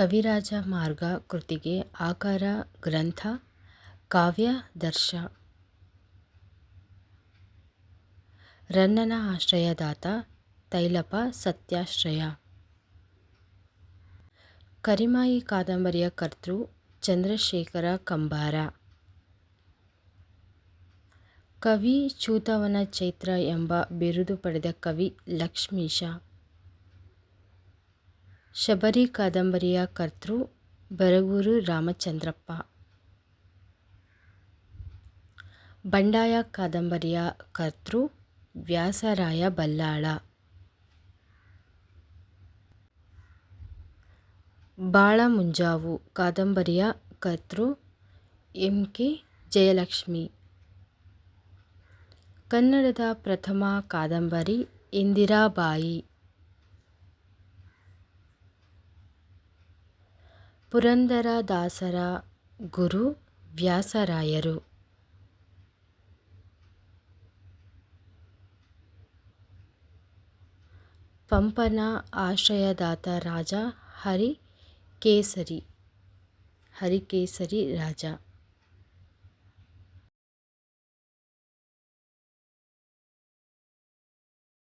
ಕವಿರಾಜ ಮಾರ್ಗ ಕೃತಿಗೆ ಆಕಾರ ಗ್ರಂಥ ಕಾವ್ಯಾದರ್ಶ ರನ್ನನ ಆಶ್ರಯದಾತ ತೈಲಪ ಸತ್ಯಾಶ್ರಯ. ಕರಿಮಾಯಿ ಕಾದಂಬರಿಯ ಕರ್ತೃ ಚಂದ್ರಶೇಖರ ಕಂಬಾರ. ಕವಿ ಚೂತವನ ಚೈತ್ರ ಎಂಬ ಬಿರುದು ಪಡೆದ ಕವಿ ಲಕ್ಷ್ಮೀಶ. ಶಬರಿ ಕಾದಂಬರಿಯ ಕರ್ತೃ ಬರಗೂರು ರಾಮಚಂದ್ರಪ್ಪ. ಬಂಡಾಯ ಕಾದಂಬರಿಯ ಕರ್ತೃ ವ್ಯಾಸರಾಯ ಬಲ್ಲಾಳ. ಬಾಳ ಮುಂಜಾವು ಕಾದಂಬರಿಯ ಕರ್ತೃ ಎಂ ಕೆ ಜಯಲಕ್ಷ್ಮಿ. ಕನ್ನಡದ ಪ್ರಥಮ ಕಾದಂಬರಿ ಇಂದಿರಾಬಾಯಿ. ಪುರಂದರದಾಸರ ಗುರು ವ್ಯಾಸರಾಯರು. ಪಂಪನ ಆಶ್ರಯದಾತ ರಾಜ ಹರಿಕೇಸರಿ ಹರಿಕೇಸರಿ ರಾಜ.